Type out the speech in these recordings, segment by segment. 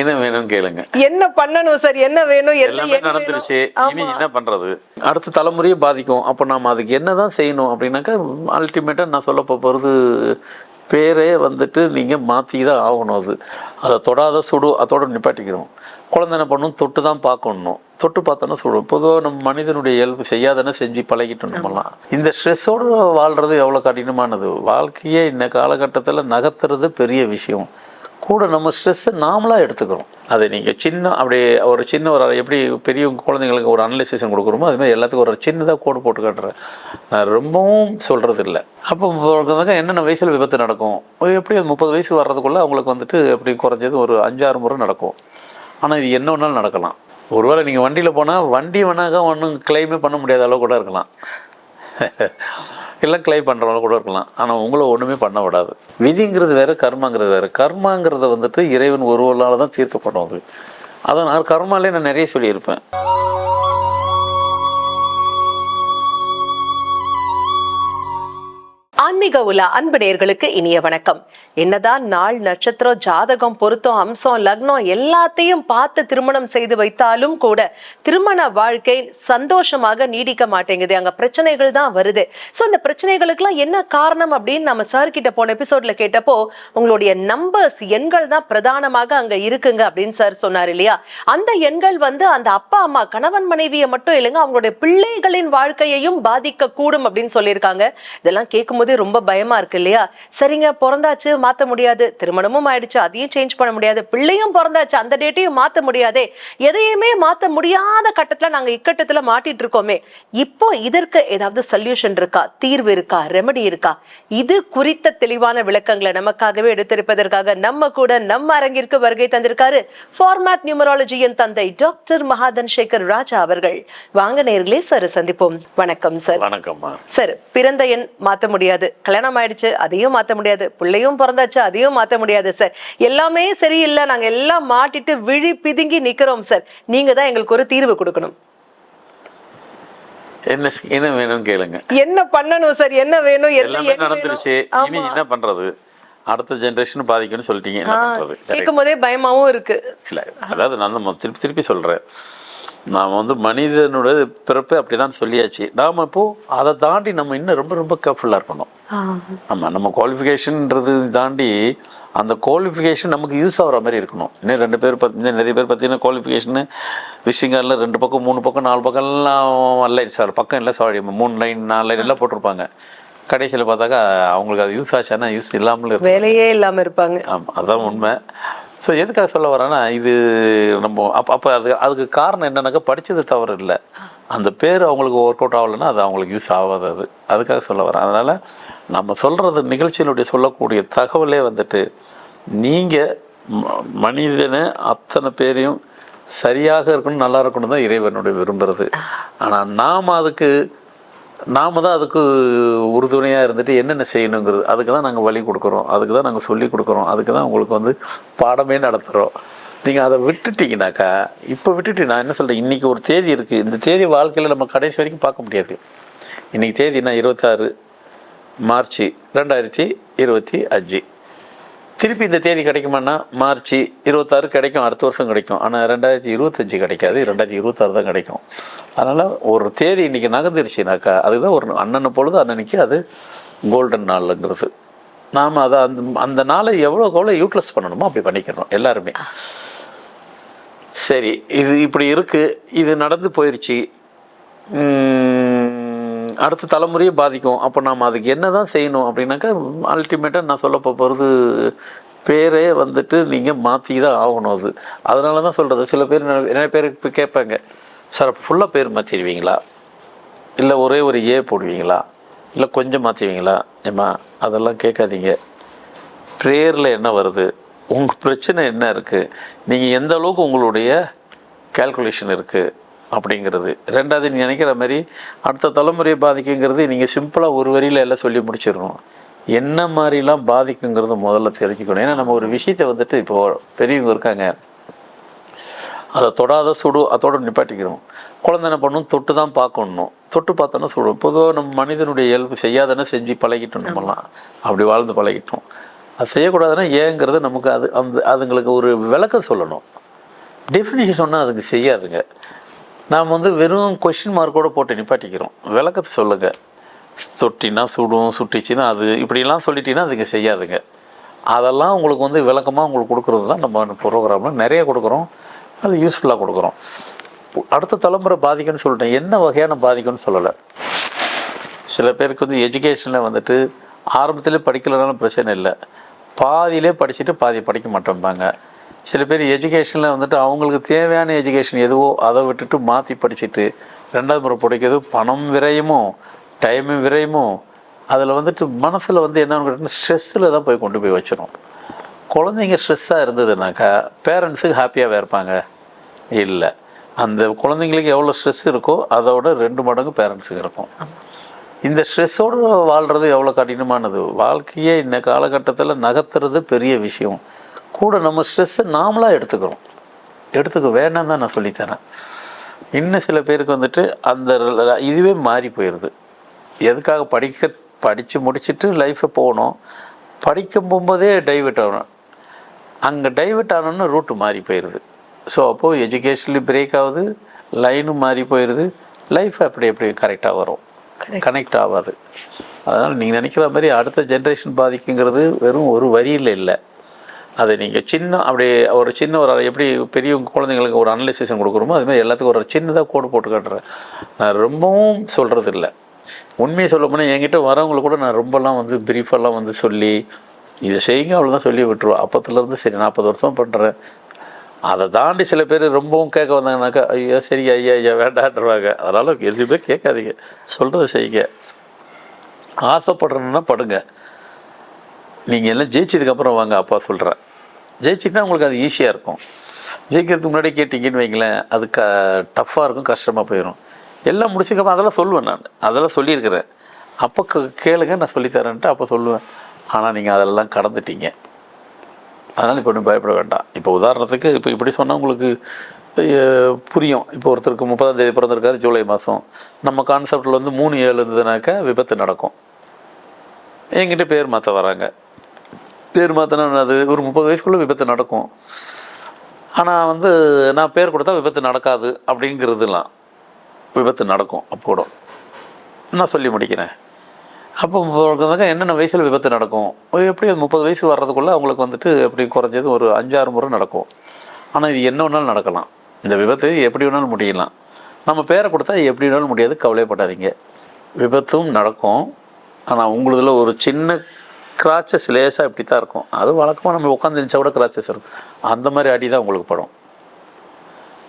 என்ன வேணும்னு கேளுங்க. என்ன பண்ணணும் சார்? என்ன வேணும்? எல்லாமே நடந்துருச்சு? இனி. என்ன பண்றது? அடுத்த தலைமுறையை பாதிக்கும். அப்போ நாம அதுக்கு என்னதான் செய்யணும் அப்படின்னாக்கா அல்டிமேட்டாக நான் சொல்ல போகிறது பேரே வந்துட்டு நீங்கள் மாற்றி தான் ஆகணும் அது. அதை தொடாத சுடு அதோட நிப்பாட்டிக்கிறோம். குழந்தை என்ன பண்ணும்? தொட்டு தான் பார்க்கணும். தொட்டு பார்த்தோன்னா சுடும் பொதுவாக நம்ம மனிதனுடைய இயல்பு செய்யாதன செஞ்சு பழகிட்டோம் நம்மலாம். இந்த ஸ்ட்ரெஸ்ஸோடு வாழ்கிறது எவ்வளோ கடினமானது? வாழ்க்கையே இந்த காலகட்டத்தில் நகர்த்துறது பெரிய விஷயம். கூட நம்ம ஸ்ட்ரெஸ்ஸை நாமளாக எடுத்துக்கிறோம். அதை நீங்கள் சின்ன அப்படியே ஒரு சின்ன ஒரு எப்படி பெரிய குழந்தைங்களுக்கு ஒரு அனலைசேஷன் கொடுக்குறோமோ அதுமாதிரி எல்லாத்துக்கும் ஒரு சின்னதாக கோடு போட்டு காட்டுறேன். நான் ரொம்பவும் சொல்கிறது இல்லை அப்போ ஒருத்தவங்க என்னென்ன வயசில் விபத்து நடக்கும்? எப்படி அது முப்பது வயசு வர்றதுக்குள்ளே அவங்களுக்கு வந்துட்டு எப்படி குறைஞ்சது ஒரு அஞ்சாறு முறை நடக்கும். ஆனால் இது என்ன வேணாலும் நடக்கலாம். ஒருவேளை நீங்கள் வண்டியில் போனால் வண்டி வேணாக்க ஒன்றும் கிளைமே பண்ண முடியாத அளவு கூட இருக்கலாம். எல்லாம் கிளை பண்ணுறவங்க கூட இருக்கலாம். ஆனால் உங்களை ஒன்றுமே பண்ண விடாது. விதிங்கிறது வேறு கர்மாங்கிறது வேறு. கர்மாங்கிறத வந்துட்டு இறைவன் ஒருவரால் தான் தீர்க்கப்படும் அது. அதை நான் கர்மாலே நான் நிறைய சொல்லியிருப்பேன். ஆன்மீக உலா அன்பு இனிய வணக்கம். என்னதான் நாள் நட்சத்திரம் ஜாதகம் பொருத்தம் அம்சம் லக்னம் எல்லாத்தையும் பார்த்து திருமணம் செய்து வைத்தாலும் கூட திருமண வாழ்க்கை சந்தோஷமாக நீடிக்க மாட்டேங்குது. அங்க பிரச்சனைகள் தான் வருது. ஸோ இந்த பிரச்சனைகளுக்கெல்லாம் என்ன காரணம் அப்படின்னு நம்ம சார் கிட்ட போன எபிசோட்ல கேட்டப்போ உங்களுடைய நம்பர்ஸ் எண்கள் தான் பிரதானமாக அங்க இருக்குங்க அப்படின்னு சார் சொன்னார் இல்லையா? அந்த எண்கள் வந்து அந்த அப்பா அம்மா கணவன் மனைவியை மட்டும் இல்லைங்க அவங்களுடைய பிள்ளைகளின் வாழ்க்கையையும் பாதிக்க கூடும் அப்படின்னு சொல்லியிருக்காங்க. இதெல்லாம் கேட்கும்போது ரொம்ப பயமா இருக்கு இல்லையா? சரிங்க பிறந்தாச்சு மாத்த முடியாது. திருமணமும் ஆயிடுச்சு அதையும் சேஞ்ச் பண்ண முடியாது. பிள்ளையும் பிறந்தாச்சு அந்த டேட்டையும் மாத்த முடியாதே. எதையுமே மாத்த முடியாத கட்டத்துல நாங்க இக்கட்டத்துல மாட்டிட்டு இருக்கோமே. இப்போ இதற்கு ஏதாவது சொல்யூஷன் இருக்கா? தீர்வு இருக்கா? ரெமெடி இருக்கா? இது குறித்த தெளிவான விளக்கங்களை நமக்காகவே எடுத்திருப்பதற்காக நம்ம கூட நம்ம அரங்கிற்கு வருகை தந்திருக்காரு ஃபார்மேட் நியூமராலஜியின் தந்தை டாக்டர் மகாதன் சேகர் ராஜா அவர்கள். வாங்க நேர்களே சார் சந்திப்போம். வணக்கம் சார் வணக்கம்மா. சார் பிறந்த எண் மாத்த முடியாது. கல்யாணம் ஆயிடுச்சு அதையும் மாத்த முடியாது. பிள்ளையும் பிறந்தாச்சு அதையும் மாத்த முடியாது சார் எல்லாமே சரியில்லை. நாங்க எல்லாம் மாட்டிட்டு விழி பிதுங்கி நிக்கிறோம் சார் நீங்க தான் எங்களுக்கு ஒரு தீர்வு கொடுக்கணும். என்ன என்ன வேணும்னு கேளுங்க. என்ன பண்ணணும் சார் என்ன வேணும்? எல்லாமே வேணும்? நடந்துருச்சு. இனி என்ன பண்றது? அடுத்த ஜென்ரேஷன் பாதிக்கும்னு சொல்லிட்டீங்க. என்ன பண்றது. கேட்கும் போதே பயமாவும் இருக்கு. இல்லை அதாவது நான் திருப்பி திருப்பி சொல்கிறேன் நாம் வந்து மனிதனோட பிறப்பு அப்படி தான் சொல்லியாச்சு. நாம் இப்போது அதை தாண்டி நம்ம இன்னும் ரொம்ப ரொம்ப கேர்ஃபுல்லாக இருக்கணும். ஆமாம் நம்ம குவாலிஃபிகேஷன்ன்றது தாண்டி அந்த குவாலிஃபிகேஷன் நமக்கு யூஸ் ஆகிற மாதிரி இருக்கணும். இன்னும் ரெண்டு பேர் இன்னும் நிறைய பேர் பார்த்தீங்கன்னா குவாலிஃபிகேஷனு விஷயங்கள்ல ரெண்டு பக்கம் மூணு பக்கம் நாலு பக்கம் எல்லாம் லைன் சார் பக்கம் இல்லை சாரி மூணு லைன் நாலு லைன் எல்லாம் போட்டிருப்பாங்க. கடைசியில் பார்த்தாக்கா அவங்களுக்கு அது யூஸ் ஆச்சானா யூஸ் இல்லாமல் வேலையே இல்லாம இருப்பாங்க. ஆமாம் அதுதான் உண்மை. ஸோ எதுக்காக சொல்ல வரேன்னா இது நம்ம அப்போ அப்போ அது அதுக்கு காரணம் என்னன்னாக்கா படித்தது தவறு இல்லை. அந்த பேர் அவங்களுக்கு ஒர்க் அவுட் ஆகலைன்னா அது அவங்களுக்கு யூஸ் ஆகாது. அது அதுக்காக சொல்ல வரேன். அதனால் நம்ம சொல்கிறது நிகழ்ச்சியினுடைய சொல்லக்கூடிய தகவலே வந்துட்டு நீங்கள் மனிதனை அத்தனை பேரையும் சரியாக இருக்கணும் நல்லா இருக்கணும் தான் இறைவனுடைய விரும்புகிறது ஆனால் நாம் அதுக்கு நாம் தான் அதுக்கு உறுதுணையாக இருந்துட்டு என்னென்ன செய்யணுங்கிறது அதுக்கு தான் நாங்கள் வழி கொடுக்குறோம். அதுக்கு தான் நாங்கள் சொல்லி கொடுக்குறோம். அதுக்கு தான் உங்களுக்கு வந்து பாடமே நடத்துகிறோம் நீங்கள் அதை விட்டுட்டீங்கனாக்கா இப்போ விட்டுட்டு நான் என்ன சொல்கிறேன் இன்றைக்கி ஒரு தேதி இருக்குது இந்த தேதி வாழ்க்கையில் நம்ம கடைசி வரைக்கும் பார்க்க முடியாது. இன்றைக்கி தேதினா இருபத்தாறு மார்ச் ரெண்டாயிரத்தி இருபத்தி அஞ்சு. திருப்பி இந்த தேதி கிடைக்குமான்னா மார்ச் இருபத்தாறு கிடைக்கும் அடுத்த வருஷம் கிடைக்கும். ஆனால் ரெண்டாயிரத்தி இருபத்தஞ்சி கிடைக்காது ரெண்டாயிரத்தி இருபத்தாறு தான் கிடைக்கும். அதனால் ஒரு தேதி இன்றைக்கி நகர்ந்துருச்சுனாக்கா அதுதான் ஒரு அண்ணனை பொழுது அன்னன்னைக்கு அது கோல்டன் நாளுங்கிறது. நாம் அதை அந்த அந்த நாளை எவ்வளோக்கு எவ்வளோ யூட்டிலைஸ் பண்ணணுமோ அப்படி பண்ணிக்கிறோம் எல்லாருமே. சரி இது இப்படி இருக்குது இது நடந்து போயிடுச்சு அடுத்த தலைமுறையை பாதிக்கும். அப்போ நாம் அதுக்கு என்ன தான் செய்யணும் அப்படின்னாக்கா அல்டிமேட்டாக நான் சொல்ல போகிறது பேரே வந்துட்டு நீங்கள் மாற்றி தான் ஆகணும் அது. அதனால தான் சொல்கிறது சில பேர் நிறைய நிறைய பேர் இப்போ கேட்பாங்க சார் ஃபுல்லாக பேர் மாற்றிடுவீங்களா இல்லை ஒரே ஒரு ஏ போடுவீங்களா? இல்லை கொஞ்சம் மாற்றுவீங்களா ஏம்மா அதெல்லாம் கேட்காதீங்க. ப்ரேயரில் என்ன வருது? உங்கள் பிரச்சனை என்ன இருக்குது நீங்கள் எந்த அளவுக்கு உங்களுடைய கால்குலேஷன் இருக்குது அப்படிங்கிறது. ரெண்டாவது நீங்கள் நினைக்கிற மாதிரி அடுத்த தலைமுறையை பாதிக்குங்கிறது நீங்கள் சிம்பிளாக ஒரு வரியில் எல்லாம் சொல்லி முடிச்சிடணும். என்ன மாதிரிலாம் பாதிக்குங்கிறது முதல்ல தெரிஞ்சுக்கணும். ஏன்னா நம்ம ஒரு விஷயத்தை வந்துட்டு இப்போ பெரியவங்க இருக்காங்க. அதை தொடாத சுடு அதோட நிப்பாட்டிக்கிறோம். குழந்தை என்ன பண்ணும்? தொட்டு தான் பார்க்கணும். தொட்டு பார்த்தோன்னா சுடும் பொதுவாக நம்ம மனிதனுடைய இயல்பு செய்யாதன செஞ்சு பழகிட்டோம் நம்மலாம். அப்படி வாழ்ந்து பழகிட்டோம். அது செய்யக்கூடாதுன்னா ஏங்கிறது நமக்கு அது அந்த அதுங்களுக்கு ஒரு விளக்கம் சொல்லணும். டெஃபினிஷன் சொன்னால் அதுக்கு செய்யாதுங்க. நாம் வந்து வெறும் கொஷின் மார்க்கோட போட்டு நிப்பாட்டிக்கிறோம். விளக்கத்தை சொல்லுங்கள் தொட்டினா சுடும் சுட்டிச்சுன்னா அது. இப்படிலாம் சொல்லிட்டீங்கன்னா அதுங்க செய்யாதுங்க. அதெல்லாம் உங்களுக்கு வந்து விளக்கமாக உங்களுக்கு கொடுக்குறது தான் நம்ம ப்ரோக்ராமில் நிறைய கொடுக்குறோம். அது யூஸ்ஃபுல்லாக கொடுக்குறோம். அடுத்த தலைமுறை பாதிக்கும்னு சொல்லிட்டேன். என்ன வகையான பாதிக்கும்னு சொல்லலை. சில பேருக்கு வந்து எஜுகேஷனில் வந்துட்டு ஆரம்பத்திலே படிக்கலனாலும் பிரச்சனை இல்லை. பாதியிலே படிச்சுட்டு பாதி படிக்க மாட்டேன்பாங்க. சில பேர் எஜுகேஷனில் வந்துட்டு அவங்களுக்கு தேவையான எஜுகேஷன் எதுவோ அதை விட்டுட்டு மாற்றி படிச்சுட்டு ரெண்டாவது முறை படிக்கிறது பணம் விரயமோ டைமும் விரயமோ அதில் வந்துட்டு மனசில் வந்து என்னன்னு கேட்டிங்கன்னா ஸ்ட்ரெஸ்ஸில் தான் போய் கொண்டு போய் வச்சிடும் குழந்தைங்க ஸ்ட்ரெஸ்ஸாக இருந்ததுனாக்கா பேரண்ட்ஸுக்கு ஹாப்பியாகவே இருப்பாங்க. இல்லை. அந்த குழந்தைங்களுக்கு எவ்வளோ ஸ்ட்ரெஸ் இருக்கோ அதோட ரெண்டு மடங்கு பேரண்ட்ஸுக்கு இருக்கும். இந்த ஸ்ட்ரெஸ்ஸோடு வாழ்கிறது எவ்வளோ கடினமானது? வாழ்க்கையே இந்த காலகட்டத்தில் நகர்த்துறது பெரிய விஷயம். கூட நம்ம ஸ்ட்ரெஸ்ஸை நாமளாக எடுத்துக்கிறோம். எடுத்துக்க வேணாம் தான் நான் சொல்லித்தரேன் இன்னும் சில பேருக்கு வந்துட்டு அந்த இதுவே மாறி போயிடுது எதுக்காக படிக்க படித்து முடிச்சுட்டு லைஃப்பை போகணும். படிக்க போகும்போதே டைவெர்ட் ஆகணும். அங்கே டைவெர்ட் ஆனோன்னு ரூட்டு மாறி போயிடுது ஸோ அப்போது எஜுகேஷன்லி பிரேக் ஆகுது. லைனும் மாறி போயிடுது லைஃப் அப்படி எப்படி கரெக்டாக வரும். கனெக்ட் ஆகாது. அதனால் நீங்கள் நினைக்கிற மாதிரி அடுத்த ஜென்ரேஷன் பாதிக்குங்கிறது வெறும் ஒரு வரியில் இல்லை. அது நீங்கள் சின்ன அப்படி ஒரு சின்ன ஒரு எப்படி பெரிய குழந்தைங்களுக்கு ஒரு அனலைசேஷன் கொடுக்குறோமோ அதுமாதிரி எல்லாத்துக்கும் ஒரு சின்னதாக கோடு போட்டு காட்டுறேன். நான் ரொம்பவும் சொல்கிறது இல்லை உண்மையை சொல்ல போனால் என்கிட்ட வரவங்களுக்கு கூட நான் ரொம்பலாம் வந்து பிரீஃபெல்லாம் வந்து சொல்லி இதை செய்யுங்க அவ்வளோதான் சொல்லி விட்டுருவோம் அப்போத்துலேருந்து சரி நாற்பது வருஷம் பண்ணுறேன் அதை தாண்டி சில பேர் ரொம்பவும் கேட்க வந்தாங்கனாக்கா ஐயோ சரி ஐயா ஐயா வேண்டாட்டுருவாங்க அதனால் எதுவுமே கேட்காதீங்க. சொல்கிறத செய்யுங்க. ஆசைப்படுறேன்னா படுங்க. நீங்கள் எல்லாம் ஜெயிச்சதுக்கப்புறம் வாங்க அப்பா சொல்கிறேன் ஜெயிச்சிட்டா உங்களுக்கு அது ஈஸியாக இருக்கும். ஜெயிக்கிறதுக்கு முன்னாடி கேட்டிங்கன்னு வைங்களேன் அது க டஃப்பாக இருக்கும் கஷ்டமாக போயிடும் எல்லாம் முடிச்சதுக்கப்புறம் அதெல்லாம் சொல்லுவேன் நான். அதெல்லாம் சொல்லியிருக்கிறேன். அப்போ க- கேளுங்க நான் சொல்லித்தரேன்ட்டு அப்போ சொல்லுவேன். ஆனால் நீங்கள் அதெல்லாம் கடந்துட்டீங்க. அதனால் இப்போ ஒன்றும் பயப்பட வேண்டாம். இப்போ உதாரணத்துக்கு இப்போ இப்படி சொன்னால் உங்களுக்கு புரியும். இப்போ ஒருத்தருக்கு முப்பதாம் தேதி பிறந்திருக்காரு ஜூலை மாதம் நம்ம கான்செப்டில் வந்து மூணு ஏழு இருந்ததுனாக்கா விபத்து நடக்கும். என்கிட்ட பேர் மாற்ற வராங்க. பேர் மாற்றினா அது ஒரு முப்பது வயசுக்குள்ளே விபத்து நடக்கும். ஆனால் வந்து நான் பேர் கொடுத்தா விபத்து நடக்காது அப்படிங்கிறதுலாம் விபத்து நடக்கும் அப்போ கூட நான் சொல்லி முடிக்கிறேன். அப்போ என்னென்ன வயசில் விபத்து நடக்கும்? எப்படி அது முப்பது வயசு வர்றதுக்குள்ளே அவங்களுக்கு வந்துட்டு எப்படி குறைஞ்சது ஒரு அஞ்சாறு முறை நடக்கும். ஆனால் இது என்ன வேணாலும் நடக்கலாம். இந்த விபத்து எப்படி வேணாலும் முடியலாம். நம்ம பேரை கொடுத்தா எப்படி வேணாலும் முடியாது. கவலைப்படாதீங்க விபத்தும் நடக்கும். ஆனால் உங்களுதில் ஒரு சின்ன கிராச்சஸ் லேசாக இப்படி தான் இருக்கும். அது வழக்கமாக நம்ம உட்காந்து இருந்துச்சா கூட கிராச்சஸ் இருக்கும். அந்த மாதிரி அடி தான் உங்களுக்கு படும்.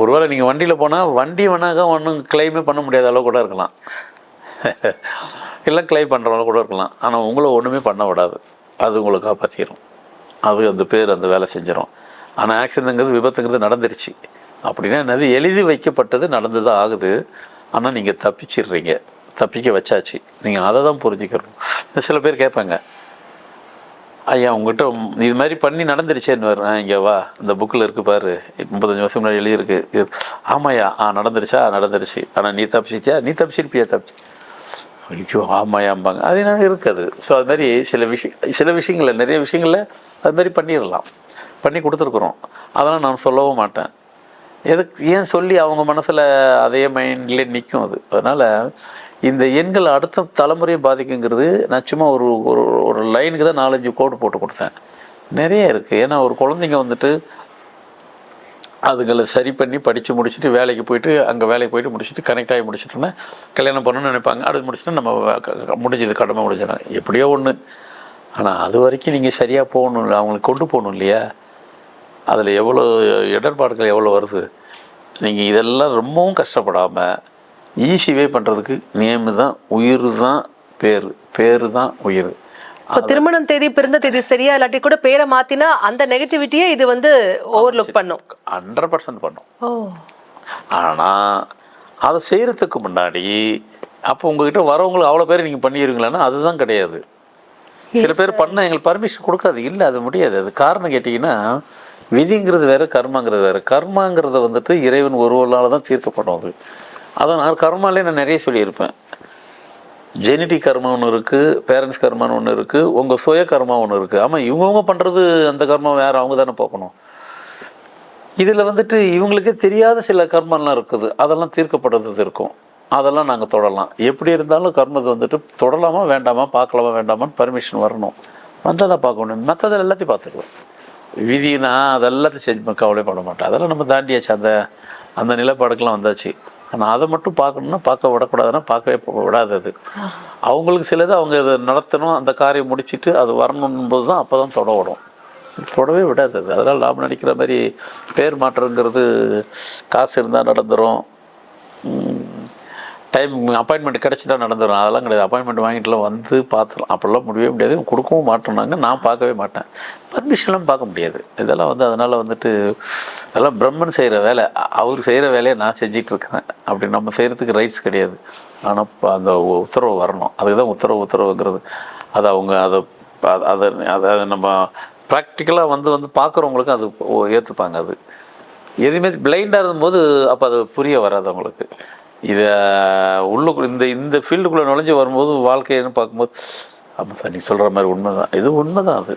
ஒருவேளை நீங்கள் வண்டியில் போனால் வண்டி வேணாக்க ஒன்றும் கிளைமே பண்ண முடியாத அளவு கூட இருக்கலாம். எல்லாம் கிளைம் பண்ணுற அளவு கூட இருக்கலாம். ஆனால் உங்களை ஒன்றுமே பண்ண விடாது. அது உங்களை காப்பாற்றிடும் அது அந்த பேர் அந்த வேலை செஞ்சிடும் ஆனால் ஆக்சிடென்ட்ங்கிறது விபத்துங்கிறது நடந்துருச்சு. அப்படின்னா என்னது? எழுதி வைக்கப்பட்டது நடந்து தான் ஆகுது. ஆனால் நீங்கள் தப்பிச்சிடுறீங்க. தப்பிக்க வச்சாச்சு. நீங்கள் அதை தான் புரிஞ்சுக்கணும். சில பேர் கேட்பாங்க ஐயா உங்ககிட்ட இது மாதிரி பண்ணி நடந்துருச்சேன்னு வரும் இங்கே வா. இந்த புக்கில் இருக்குது பாரு. முப்பத்தஞ்சு வருஷம் முன்னாடி எழுதியிருக்கு. இது ஆமாயா ஆ நடந்துருச்சா? நடந்துருச்சு. ஆனால் நீ தப்பிச்சிட்டியா? நீ தப்பிச்சிருப்பியா? தப்பிச்சு. ஐயோ ஆமாயாம்பாங்க அது என்ன இருக்காது. ஸோ அது மாதிரி சில விஷயம் சில விஷயங்களில் நிறைய விஷயங்களில் அது மாதிரி பண்ணிடலாம். பண்ணி கொடுத்துருக்குறோம். அதெல்லாம் நான் சொல்லவும் மாட்டேன். எதுக்கு ஏன் சொல்லி அவங்க மனசில் அதே மைண்ட்லேயே நிற்கும் அது? அதனால் இந்த எண்கள் அடுத்த தலைமுறையை பாதிக்குங்கிறது நான் சும்மா ஒரு ஒரு ஒரு லைனுக்கு தான் நாலஞ்சு கோடு போட்டு கொடுத்தேன். நிறைய இருக்குது ஏன்னா ஒரு குழந்தைங்க வந்துட்டு அதுங்களை சரி பண்ணி படித்து முடிச்சுட்டு வேலைக்கு போயிட்டு அங்கே வேலைக்கு போயிட்டு முடிச்சுட்டு கனெக்ட் ஆகி முடிச்சிட்டோன்னா கல்யாணம் பண்ணணும்னு நினைப்பாங்க. அடுத்து முடிச்சுட்டு நம்ம க- முடிஞ்சது கடமை முடிஞ்சிடும். எப்படியோ ஒன்று ஆனால் அது வரைக்கும் நீங்கள் சரியாக போகணும் இல்லை அவங்களுக்கு கொண்டு போகணும் இல்லையா? அதில் எவ்வளோ இடர்பாடுகள் எவ்வளோ வருது? நீங்கள் இதெல்லாம் ரொம்பவும் கஷ்டப்படாமல் ஈஸிவே பண்ணுறதுக்கு நேம் தான் உயிர் தான் பேர். பேர் தான் உயிர். இப்போ திருமணம் தேதி பிறந்த தேதி சரியா இல்லாட்டி கூட பேரை மாத்தினா அந்த நெகட்டிவிட்டியை இது வந்து ஓவர்லுக் பண்ணும். ஹண்ட்ரட் பர்சன்ட் பண்ணும். ஆனால் அதை செய்கிறதுக்கு முன்னாடி அப்போ உங்ககிட்ட வரவங்களுக்கு அவ்வளோ பேர் நீங்கள் பண்ணிடுவீங்களான்னா அதுதான் கிடையாது. சில பேர் பண்ண எங்களுக்கு பர்மிஷன் கொடுக்காது. இல்லை அது முடியாது. அது காரணம் கேட்டிங்கன்னா விதிங்கிறது வேற கர்மாங்கிறது வேற. கர்மாங்கிறத வந்துட்டு இறைவன் ஒருவரால் தான் தீர்க்கப்படும் அது. அதை நான் கர்மாலே நான் நிறைய சொல்லியிருப்பேன். ஜெனட்டிக் கர்மா ஒன்று இருக்குது பேரண்ட்ஸ் கர்மான்னு ஒன்று இருக்குது உங்கள் சுய கர்மா ஒன்று இருக்குது ஆமாம் இவங்கவுங்க பண்ணுறது அந்த கர்மா வேறு அவங்க தானே பார்க்கணும். இதில் வந்துட்டு இவங்களுக்கே தெரியாத சில கர்மம்லாம் இருக்குது. அதெல்லாம் தீர்க்கப்படுறது இருக்கும். அதெல்லாம் நாங்கள் தொடரலாம் எப்படி இருந்தாலும் கர்மத்தை வந்துட்டு தொடலாமா வேண்டாமா பார்க்கலாமா வேண்டாமான்னு பர்மிஷன் வரணும். வந்தால் தான் பார்க்க முடியும் மற்றதை எல்லாத்தையும் பார்த்துக்கலாம். விதினா அதெல்லாத்தையும் செஞ்சு கவலைப்பட மாட்டேன். அதெல்லாம் நம்ம தாண்டியாச்சு. அந்த அந்த நிலப்பாடுக்கெலாம் வந்தாச்சு. ஆனால் அதை மட்டும் பார்க்கணுன்னா பார்க்க விடக்கூடாதுன்னா பார்க்கவே போ- அவங்களுக்கு சிலது அவங்க இதை நடத்தணும் அந்த காரியம் முடிச்சிட்டு அது வரணும்போது தான் அப்போ தான் தொட விடும் தொடவே விடாது அது. அதனால் லாபம் நினைக்கிற மாதிரி பேர் மாற்றங்கிறது காசு இருந்தால் நடந்துடும் டைம் அப்பாயின்மெண்ட் கிடச்சிட்டா நடந்துடும் அதெல்லாம் கிடையாது. அப்பாயின்மெண்ட் வாங்கிட்டுலாம் வந்து பார்த்துலாம் அப்படிலாம் முடியவே முடியாது. கொடுக்கவும் மாட்டோம்னாங்க நான் பார்க்கவே மாட்டேன். பர்மிஷன்லாம் பார்க்க முடியாது. இதெல்லாம் வந்து அதனால் வந்துட்டு அதெல்லாம் பிரம்மன் செய்கிற வேலை. அவர் செய்கிற வேலையை நான் செஞ்சிகிட்டு இருக்கிறேன். அப்படி நம்ம செய்கிறதுக்கு ரைட்ஸ் கிடையாது. ஆனால் இப்போ அந்த உத்தரவு வரணும். அதுக்கு தான் உத்தரவு உத்தரவுங்கிறது. அது அவங்க அதை அதை அதை நம்ம ப்ராக்டிக்கலாக வந்து வந்து பார்க்குறவங்களுக்கு அது ஏற்றுப்பாங்க அது. எதுவுமே பிளைண்டாக இருக்கும்போது அப்போ அது புரிய வராது அவங்களுக்கு. இதை உள்ளுக்கு இந்த இந்த ஃபீல்டுக்குள்ளே நுழைஞ்சு வரும்போது வாழ்க்கைன்னு பார்க்கும்போது ஆமாம் சார் நீ சொல்கிற மாதிரி உண்மைதான். இது உண்மைதான் அது.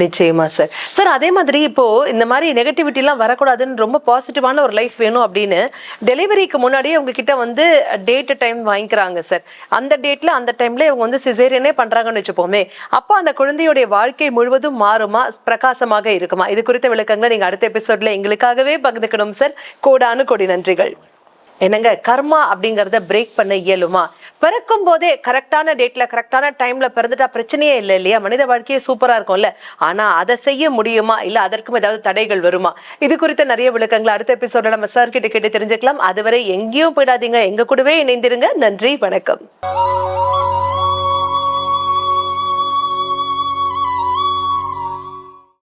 நிச்சயமா சார் சார் அதே மாதிரி இப்போ இந்த மாதிரி நெகட்டிவிட்டிலாம் வரக்கூடாதுன்னு ரொம்ப பாசிட்டிவான ஒரு லைஃப் வேணும் அப்படின்னு டெலிவரிக்கு முன்னாடியே அவங்க கிட்ட வந்து டேட் டைம் வாங்கிக்கிறாங்க சார் அந்த டேட்ல அந்த டைம்ல இவங்க வந்து சிசேரியனே பண்றாங்கன்னு வச்சுப்போமே. அப்போ அந்த குழந்தையுடைய வாழ்க்கை முழுவதும் மாறுமா பிரகாசமாக இருக்குமா? இது குறித்த விளக்கங்களை நீங்க அடுத்த எபிசோட்ல எங்களுக்காகவே பகிர்ந்துக்கணும் சார் கோடானு கோடி நன்றிகள். என்னங்க கர்மா அப்படிங்கறத பிரேக் பண்ண இயலுமா? பிறக்கும் போதே கரெக்டான டேட்ல கரெக்டான டைம்ல பிறந்துட்டா பிரச்சனையே இல்லை இல்லையா? மனித வாழ்க்கையே சூப்பரா இருக்கும்ல. ஆனா அதை செய்ய முடியுமா? இல்ல அதற்கும் ஏதாவது தடைகள் வருமா? இது குறித்த நிறைய விளக்கங்களை அடுத்த எபிசோட நம்ம சார் கிட்ட கேட்டு தெரிஞ்சுக்கலாம். அதுவரை எங்கேயும் போயிடாதீங்க. எங்க கூடவே இணைந்திருங்க. நன்றி வணக்கம்.